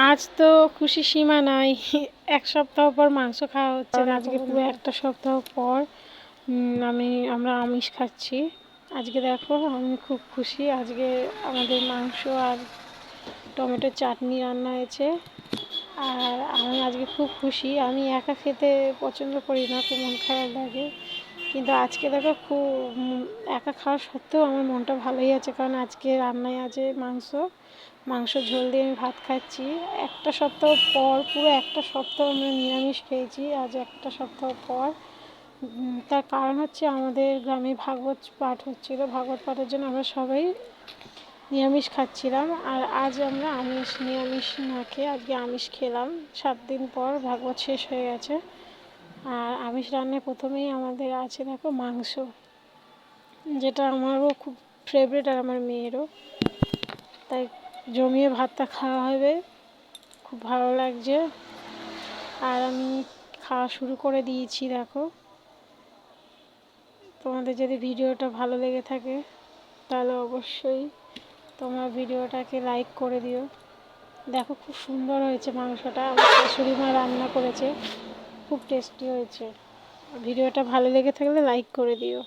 আজ তো খুশি সীমা নাই। এক সপ্তাহ পর মাংস খাওয়া হচ্ছে না আজকে পুরো একটা সপ্তাহ পর আমি আমরা আমিষ খাচ্ছি। আজকে দেখো আমি খুব খুশি। আজকে আমাদের মাংস আর টমেটো চাটনি রান্না হয়েছে। আর আমি আজকে খুব খুশি। আমি একা খেতে পছন্দ করি না খুব মন খারাপ লাগে। কিন্তু আজকে দেখো খুব একা খাওয়া সত্ত্বেও আমার মনটা ভালোই আছে। কারণ আজকে রান্নায় আছে মাংস। মাংস ঝোল দিয়ে আমি ভাত খাচ্ছি। একটা সপ্তাহ পর, পুরো একটা সপ্তাহ আমরা নিরামিষ খেয়েছি। আজ একটা সপ্তাহ পর। তার কারণ হচ্ছে আমাদের গ্রামে ভাগবত পাঠ হচ্ছিল। ভাগবত পাঠের জন্য আমরা সবাই নিরামিষ খাচ্ছিলাম। আর আজ আমরা আমিষ, নিরামিষ না খেয়ে আজকে আমিষ খেলাম। সাত দিন পর ভাগবত শেষ হয়ে গেছে। আর আমিষ রান্নায় প্রথমেই আমাদের আছে, দেখো মাংস। যেটা আমারও খুব ফেভারিট আর আমার মেয়েরও। তাই জমিয়ে ভাতটা খাওয়া হবে। খুব ভালো লাগছে। আর আমি খাওয়া শুরু করে দিয়েছি, দেখো। তোমাদের যদি ভিডিওটা ভালো লেগে থাকে, তাহলে অবশ্যই তোমার ভিডিওটাকে লাইক করে দিও। দেখো খুব সুন্দর হয়েছে মাংসটা। আমার শাশুড়ি মা রান্না করেছে। খুব টেস্টি হয়েছে। ভিডিওটা ভালো লেগে থাকলে লাইক করে দিও।